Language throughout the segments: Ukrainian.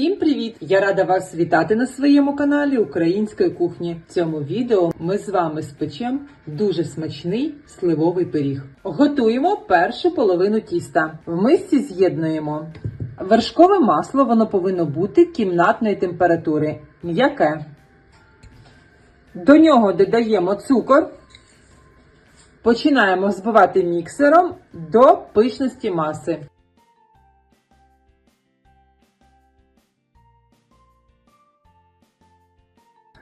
Всім привіт! Я рада вас вітати на своєму каналі Української кухні. В цьому відео ми з вами спечемо дуже смачний сливовий пиріг. Готуємо першу половину тіста. В мисці з'єднуємо вершкове масло, воно повинно бути кімнатної температури. М'яке. До нього додаємо цукор. Починаємо збивати міксером до пишності маси.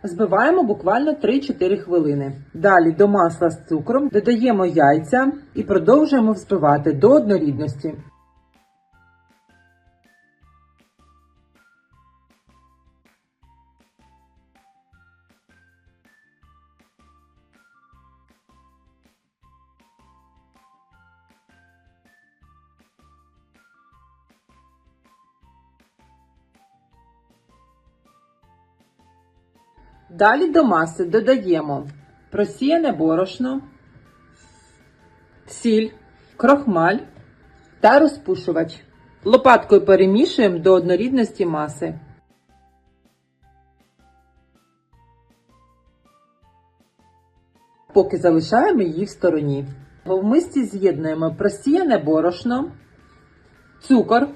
Збиваємо буквально 3-4 хвилини. Далі до масла з цукром додаємо яйця і продовжуємо взбивати до однорідності. Далі до маси додаємо просіяне борошно, сіль, крохмаль та розпушувач. Лопаткою перемішуємо до однорідності маси. Поки залишаємо її в стороні. В мисці з'єднуємо просіяне борошно, цукор,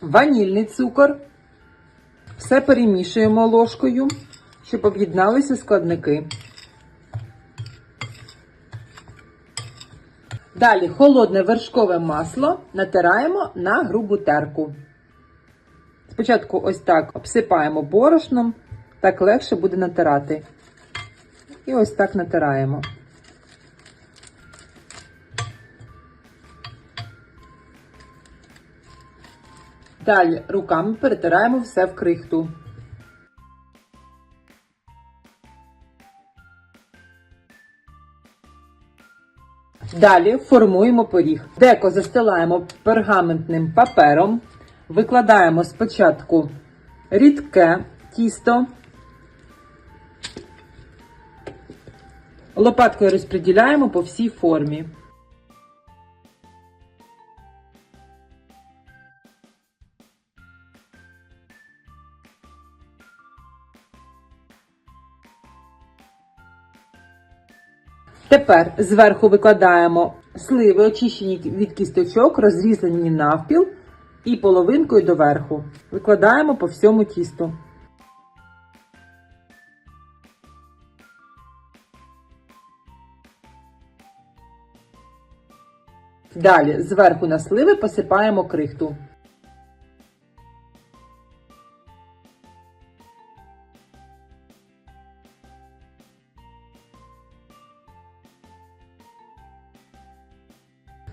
ванільний цукор. Все перемішуємо ложкою, щоб об'єдналися складники. Далі холодне вершкове масло натираємо на грубу терку. Спочатку ось так обсипаємо борошном, так легше буде натирати. І ось так натираємо. Далі руками перетираємо все в крихту. Далі формуємо пиріг. Деко застилаємо пергаментним папером, викладаємо спочатку рідке тісто, лопаткою розподіляємо по всій формі. Тепер зверху викладаємо сливи, очищені від кісточок, розрізані навпіл і половинкою доверху. Викладаємо по всьому тісту. Далі зверху на сливи посипаємо крихту.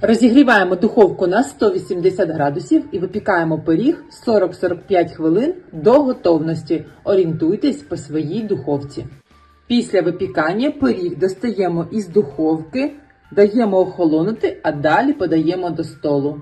Розігріваємо духовку на 180 градусів і випікаємо пиріг 40-45 хвилин до готовності. Орієнтуйтесь по своїй духовці. Після випікання пиріг достаємо із духовки, даємо охолонути, а далі подаємо до столу.